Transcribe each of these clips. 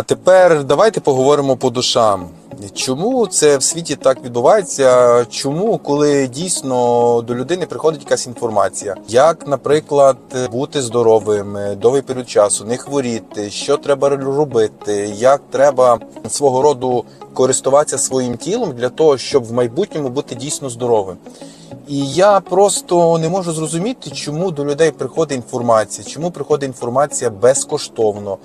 А тепер давайте поговоримо по душам. Чому це в світі так відбувається? Чому, коли дійсно до людини приходить якась інформація, як, наприклад, бути здоровим, довгий період часу, не хворіти, що треба робити, як треба свого роду користуватися своїм тілом для того, щоб в майбутньому бути дійсно здоровим. І я просто не можу зрозуміти, чому до людей приходить інформація, чому приходить інформація безкоштовно,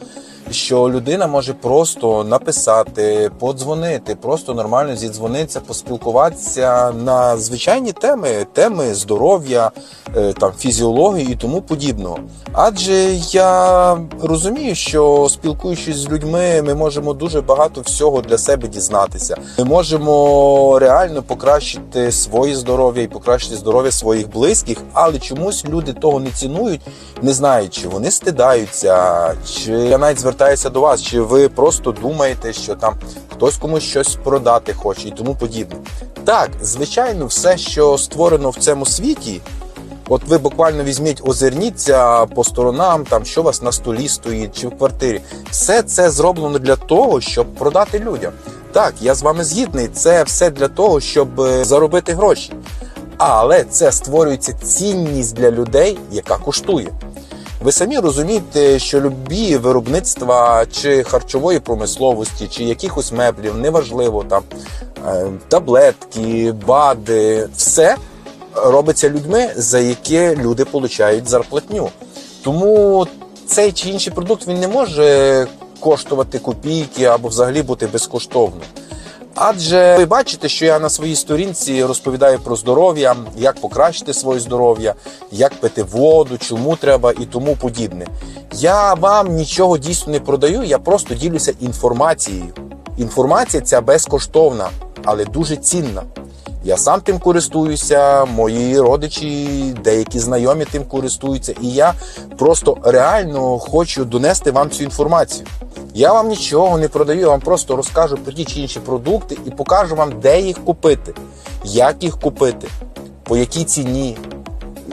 що людина може просто написати, подзвонити, просто нормально зідзвонитися, поспілкуватися на звичайні теми, теми здоров'я, е, там фізіології і тому подібного. Адже я розумію, що спілкуючись з людьми, ми можемо дуже багато всього для себе дізнатися. Ми можемо реально покращити своє здоров'я і покращити здоров'я своїх близьких, але чомусь люди того не цінують, не знають, чи вони стидаються, чи я навіть звертаюся до вас, чи ви просто думаєте, що там хтось комусь щось продати хоче і тому подібне. Так, звичайно, все, що створено в цьому світі. От ви буквально візьміть, озирніться по сторонам, там що у вас на столі стоїть чи в квартирі. Все це зроблено для того, щоб продати людям. Так, я з вами згідний. Це все для того, щоб е, заробити гроші. Але це створюється цінність для людей, яка коштує. Ви самі розумієте, що любі виробництва чи харчової промисловості, чи якихось меблів, неважливо там е, таблетки, бади, все робиться людьми, за яке люди получають зарплатню. Тому цей чи інший продукт він не може коштувати копійки або взагалі бути безкоштовним. Адже ви бачите, що я на своїй сторінці розповідаю про здоров'я, як покращити своє здоров'я, як пити воду, чому треба і тому подібне. Я вам нічого дійсно не продаю, я просто ділюся інформацією. Інформація ця безкоштовна, але дуже цінна. Я сам тим користуюся, мої родичі, деякі знайомі тим користуються, і я просто реально хочу донести вам цю інформацію. Я вам нічого не продаю, я вам просто розкажу про ті чи інші продукти і покажу вам, де їх купити, як їх купити, по якій ціні,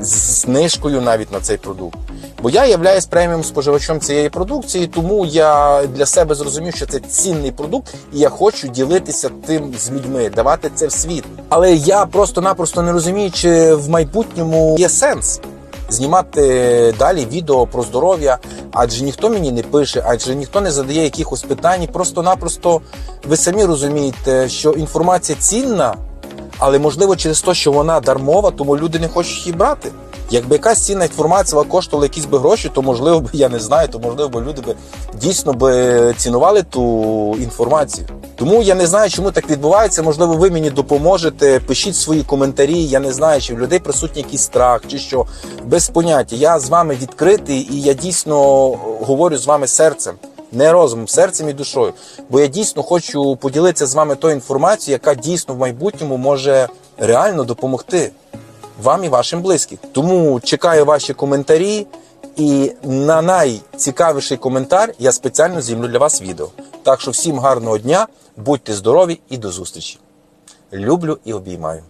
з знижкою навіть на цей продукт. Бо я являюсь преміум споживачем цієї продукції, тому я для себе зрозумів, що це цінний продукт, і я хочу ділитися тим з людьми, давати це в світ. Але я просто-напросто не розумію, чи в майбутньому є сенс знімати далі відео про здоров'я, адже ніхто мені не пише, адже ніхто не задає якихось питань. Просто-напросто ви самі розумієте, що інформація цінна, але можливо через те, що вона дармова, тому люди не хочуть її брати. Якби якась цінна інформація коштувала якісь би гроші, то можливо б я не знаю, то можливо б люди би дійсно би цінували ту інформацію. Тому я не знаю, чому так відбувається. Можливо, ви мені допоможете. Пишіть свої коментарі. Я не знаю, чи в людей присутній якийсь страх, чи що без поняття. Я з вами відкритий, і я дійсно говорю з вами серцем. Не розумом, серцем і душою. Бо я дійсно хочу поділитися з вами тою інформацією, яка дійсно в майбутньому може реально допомогти вам і вашим близьким. Тому чекаю ваші коментарі. І на найцікавіший коментар я спеціально знімлю для вас відео. Так що всім гарного дня, будьте здорові і до зустрічі. Люблю і обіймаю.